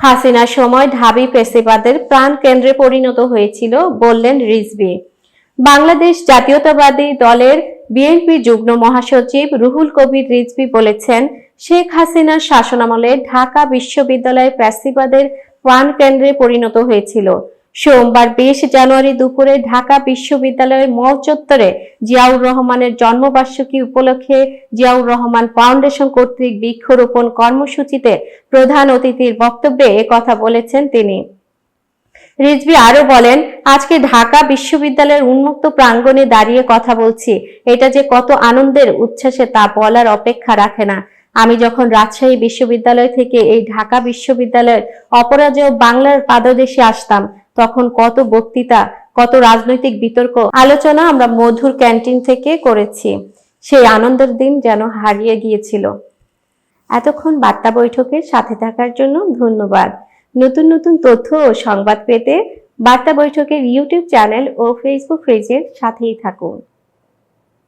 হাসিনার সময় ঢাবি পেশিবাদের প্রাণ কেন্দ্রে পরিণত হয়েছিল, বললেন রিজভি। বাংলাদেশ জাতীয়তাবাদী দলের বিএনপি যুগ্ম মহাসচিব রুহুল কবির রিজভি বলেছেন, শেখ হাসিনার শাসনামলে ঢাকা বিশ্ববিদ্যালয় প্যাসিবাদের প্রাণ কেন্দ্রে পরিণত হয়েছিল। সোমবার বিশ জানুয়ারি দুপুরে ঢাকা বিশ্ববিদ্যালয়ের মল চত্বরে জিয়াউর রহমানের জন্মবার্ষিকী উপলক্ষে জিয়াউর রহমান ফাউন্ডেশন কর্তৃক বৃক্ষরোপণ কর্মসূচিতে প্রধান অতিথির বক্তব্যে কথা বলেছেন তিনি। রিজভি আরও বলেন, আজকে ঢাকা বিশ্ববিদ্যালয়ের উন্মুক্ত প্রাঙ্গণে দাঁড়িয়ে কথা বলছি। এটা যে কত আনন্দের উচ্ছ্বাসে তা বলার অপেক্ষা রাখে না। আমি যখন রাজশাহী বিশ্ববিদ্যালয় থেকে এই ঢাকা বিশ্ববিদ্যালয়ের অপরাজেয় বাংলার পাদদেশে আসতাম তখন কত বক্তৃতা, কত রাজনৈতিক বিতর্ক আলোচনা আমরা মধুর ক্যান্টিন থেকে করেছি। সেই আনন্দের দিন যেন হারিয়ে গিয়েছিল। এতক্ষণ বার্তা বৈঠকের সাথে থাকার জন্য ধন্যবাদ। নতুন নতুন তথ্য ও সংবাদ পেতে বার্তা বৈঠকের ইউটিউব চ্যানেল ও ফেসবুক পেজের সাথেই থাকুন।